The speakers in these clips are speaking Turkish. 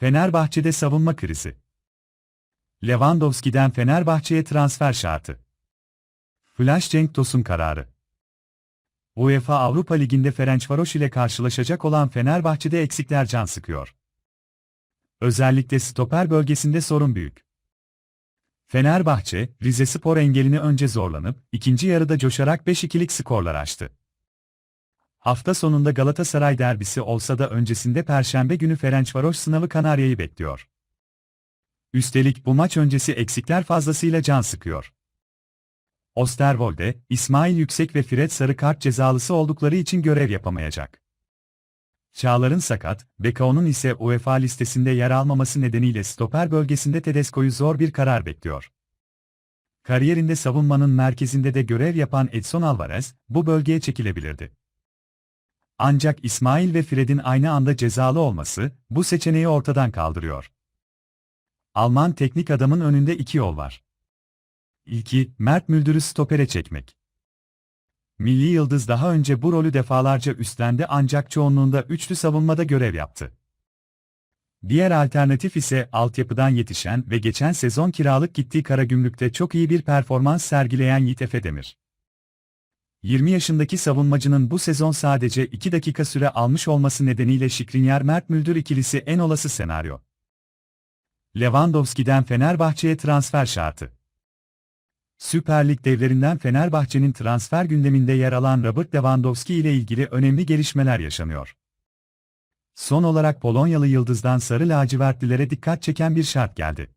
Fenerbahçe'de savunma krizi. Lewandowski'den Fenerbahçe'ye transfer şartı. Flash Cenk Tosun kararı. UEFA Avrupa Ligi'nde Ferencvaros ile karşılaşacak olan Fenerbahçe'de eksikler can sıkıyor. Özellikle stoper bölgesinde sorun büyük. Fenerbahçe, Rize Spor engelini önce zorlanıp, ikinci yarıda coşarak 5-2'lik skorlar açtı. Hafta sonunda Galatasaray derbisi olsa da öncesinde Perşembe günü Ferencvaros sınavı Kanarya'yı bekliyor. Üstelik bu maç öncesi eksikler fazlasıyla can sıkıyor. Osterwolde, İsmail Yüksek ve Fred Sarı kart cezalısı oldukları için görev yapamayacak. Çağlar'ın sakat, Bekao'nun ise UEFA listesinde yer almaması nedeniyle stoper bölgesinde Tedesco'yu zor bir karar bekliyor. Kariyerinde savunmanın merkezinde de görev yapan Edson Alvarez, bu bölgeye çekilebilirdi. Ancak İsmail ve Fred'in aynı anda cezalı olması, bu seçeneği ortadan kaldırıyor. Alman teknik adamın önünde iki yol var. İlki, Mert Müldür'ü stopere çekmek. Milli Yıldız daha önce bu rolü defalarca üstlendi ancak çoğunluğunda üçlü savunmada görev yaptı. Diğer alternatif ise altyapıdan yetişen ve geçen sezon kiralık gittiği Karagümrük'te çok iyi bir performans sergileyen Yiğit Efe Demir. 20 yaşındaki savunmacının bu sezon sadece 2 dakika süre almış olması nedeniyle Şikrinyar-Mert Müldür ikilisi en olası senaryo. Lewandowski'den Fenerbahçe'ye transfer şartı. Süper Lig devlerinden Fenerbahçe'nin transfer gündeminde yer alan Robert Lewandowski ile ilgili önemli gelişmeler yaşanıyor. Son olarak Polonyalı yıldızdan sarı lacivertlilere dikkat çeken bir şart geldi.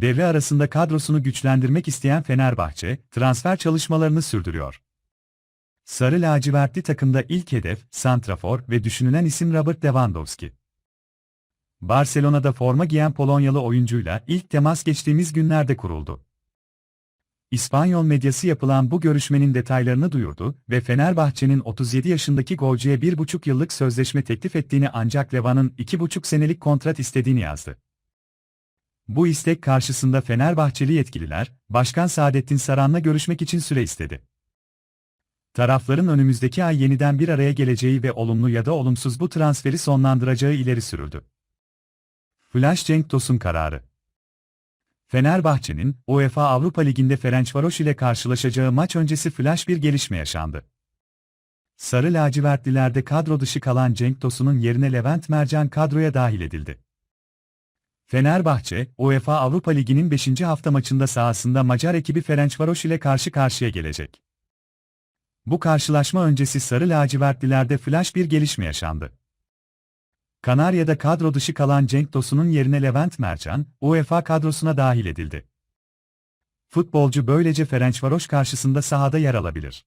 Devre arasında kadrosunu güçlendirmek isteyen Fenerbahçe, transfer çalışmalarını sürdürüyor. Sarı lacivertli takımda ilk hedef, santrafor ve düşünülen isim Robert Lewandowski. Barcelona'da forma giyen Polonyalı oyuncuyla ilk temas geçtiğimiz günlerde kuruldu. İspanyol medyası yapılan bu görüşmenin detaylarını duyurdu ve Fenerbahçe'nin 37 yaşındaki golcüye 1,5 yıllık sözleşme teklif ettiğini ancak Leva'nın 2,5 senelik kontrat istediğini yazdı. Bu istek karşısında Fenerbahçeli yetkililer, Başkan Saadettin Saran'la görüşmek için süre istedi. Tarafların önümüzdeki ay yeniden bir araya geleceği ve olumlu ya da olumsuz bu transferi sonlandıracağı ileri sürüldü. Flash Cenk Tosun kararı Fenerbahçe'nin UEFA Avrupa Ligi'nde Ferencvaros ile karşılaşacağı maç öncesi flash bir gelişme yaşandı. Sarı lacivertlilerde kadro dışı kalan Cenk Tosun'un yerine Levent Mercan kadroya dahil edildi. Fenerbahçe, UEFA Avrupa Ligi'nin 5. hafta maçında sahasında Macar ekibi Ferencvaros ile karşı karşıya gelecek. Bu karşılaşma öncesi Sarı lacivertlilerde flash bir gelişme yaşandı. Kanarya'da kadro dışı kalan Cenk Tosun'un yerine Levent Mercan, UEFA kadrosuna dahil edildi. Futbolcu böylece Ferencvaros karşısında sahada yer alabilir.